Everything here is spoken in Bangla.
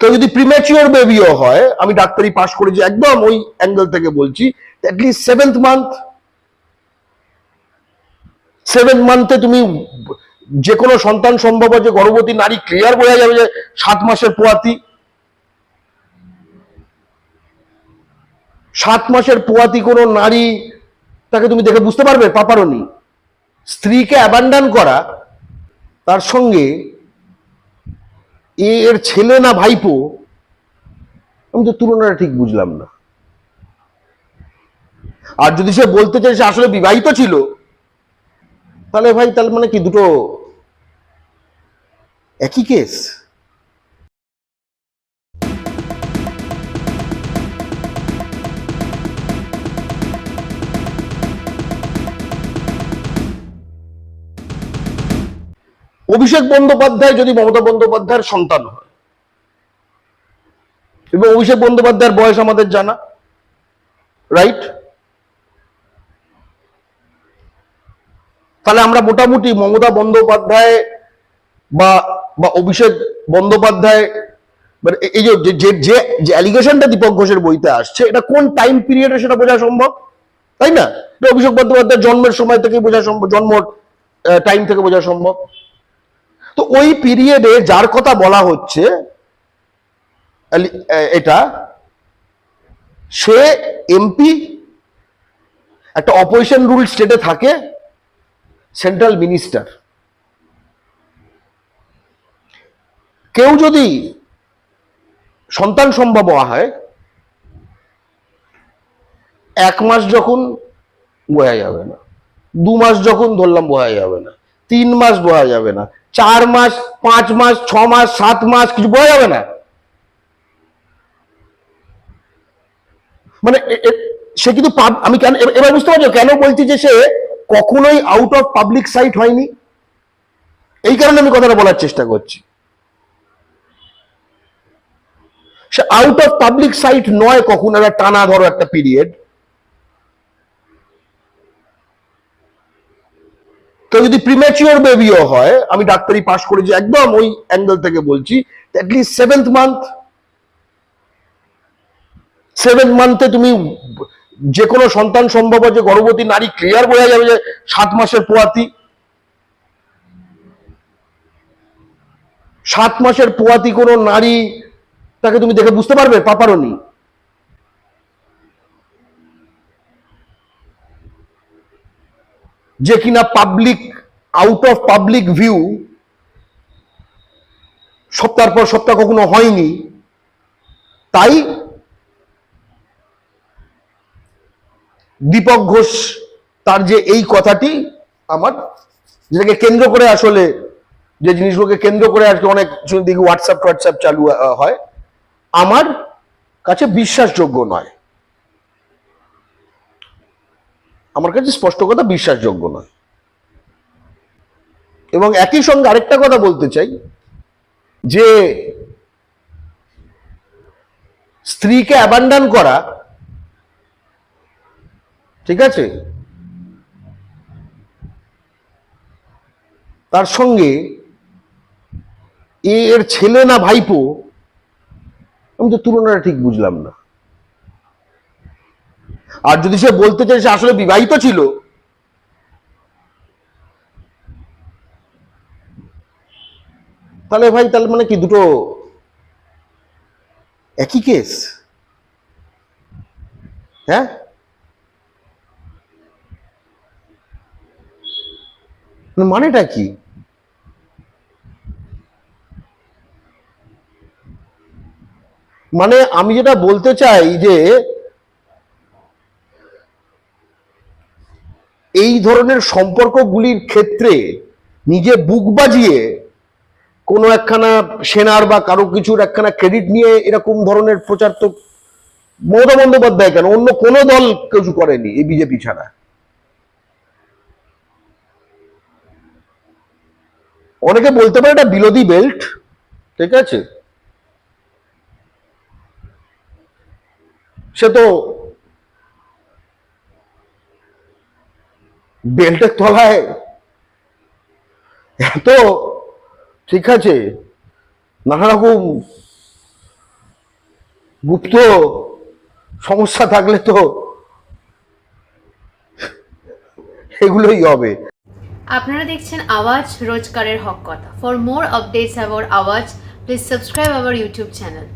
তো যদি প্রিম্যাচিওর বেবিও হয়, আমি ডাক্তারি পাশ করেছি একদম ওই অ্যাঙ্গেল থেকে বলছি at least seventh month seventh মান্থে তুমি যে কোনো সন্তান সম্ভব যে গর্ভবতী নারী ক্লিয়ার বোঝা যাবে যে সাত মাসের পোয়াতি। সাত মাসের পোয়াতি কোনো নারী, তাকে তুমি দেখে বুঝতে পারবে পাপারনি স্ত্রীকে অ্যাবান্ডান করা, তার সঙ্গে এ এর ছেলে না ভাইপো? আমি তো তুলনাটা ঠিক বুঝলাম না। আর যদি সে বলতে চায় সে আসলে বিবাহিত ছিল, তাহলে ভাই তাহলে মানে কি দুটো একই কেস অভিষেক বন্দ্যোপাধ্যায় যদি মমতা বন্দ্যোপাধ্যায়ের সন্তান হয়। এবং অভিষেক বন্দ্যোপাধ্যায়ের বয়স আমাদের জানা রাইট তাহলে আমরা মোটামুটি মমতা বন্দ্যোপাধ্যায় বা বা অভিষেক বন্দ্যোপাধ্যায় মানে এই যে, যে- যে অ্যালিগেশনটা দীপক ঘোষের বইতে আসছে, এটা কোন টাইম পিরিয়ডে সেটা বোঝা সম্ভব? তাই না? অভিষেক বন্দ্যোপাধ্যায় জন্মের সময় থেকে বোঝা সম্ভব, জন্ম টাইম থেকে বোঝা সম্ভব। তো ওই পিরিয়ডে যার কথা বলা হচ্ছে এটা, সে এমপি একটা অপোজিশন রুল স্টেটে থাকে সেন্ট্রাল মিনিস্টার কেউ যদি সন্তান সম্ভব হয়, এক মাস যখন বোঝা যাবে না, দু মাস যখন ধরলাম বোঝা যাবে না, তিন মাস বোঝা যাবে না চার মাস, পাঁচ মাস, ছ মাস, সাত মাস, কিছু বোঝা যাবে না? মানে সে কিন্তু আমি কেন এবার বুঝতে পারছ কেন বলছি যে সে কখনোই আউট অফ পাবলিক সাইট হয়নি? এই কারণে আমি কথাটা বলার চেষ্টা করছি। সে আউট অফ পাবলিক সাইট নয় কখনো, একটা টানা ধরো একটা পিরিয়ড তো যদি প্রিম্যাচিওর বেবিও হয়, আমি ডাক্তারি পাশ করেছি একদম ওই অ্যাঙ্গেল থেকে বলছি সেভেন্থ মান্থ সেভেন মান্থে তুমি যে কোনো সন্তান সম্ভব যে গর্ভবতী নারী ক্লিয়ার বোঝা যাবে যে সাত মাসের পোয়াতি। সাত মাসের পোয়াতি কোনো নারী, তাকে তুমি দেখে বুঝতে পারবে? পাপারনি যে কিনা public out of public view সপ্তাহ পর সপ্তাহ কখনো হয়নি। তাই দীপক ঘোষ তার যে এই কথাটি আমার, যেটাকে কেন্দ্র করে আসলে, যে জিনিসগুলোকে কেন্দ্র করে আর কি অনেক দিকে হোয়াটসঅ্যাপ হোয়াটসঅ্যাপ চালু হয়, আমার কাছে বিশ্বাসযোগ্য নয়। আমার কাছে স্পষ্ট কথা বিশ্বাসযোগ্য নয়। এবং একই সঙ্গে আরেকটা কথা বলতে চাই, যে স্ত্রীকে অ্যাবান্ডান করা, ঠিক আছে? তার সঙ্গে এর ছেলে না ভাইপো, আমি তো তুলনাটা ঠিক বুঝলাম না। আর যদি সে বলতে চায় সে আসলে বিবাহিত ছিল তাহলে ভাই, তাহলে মানে কি দুটো একই কেস হ্যাঁ? মানেটা কি? মানে আমি যেটা বলতে চাই যে, এই ধরনের সম্পর্কগুলির ক্ষেত্রে নিজে বুক বাজিয়ে কোনো একখানা সেনার বা কারও কিছুর একখানা ক্রেডিট নিয়ে এরকম ধরনের প্রচার তো মমতা বন্দ্যোপাধ্যায় কেন? অন্য কোনো দল কিছু করেনি এই বিজেপি ছাড়া। অনেকে বলতে পারে এটা বিলোদি বেল্ট ঠিক আছে? সে তো বেল্টের তলায় এত ঠিক আছে? নানা রকম গুপ্ত সমস্যা থাকলে তো এগুলোই হবে। আপনারা দেখছেন আওয়াজ রোজগারের হক কথা। For more updates about Awaaz please subscribe our YouTube channel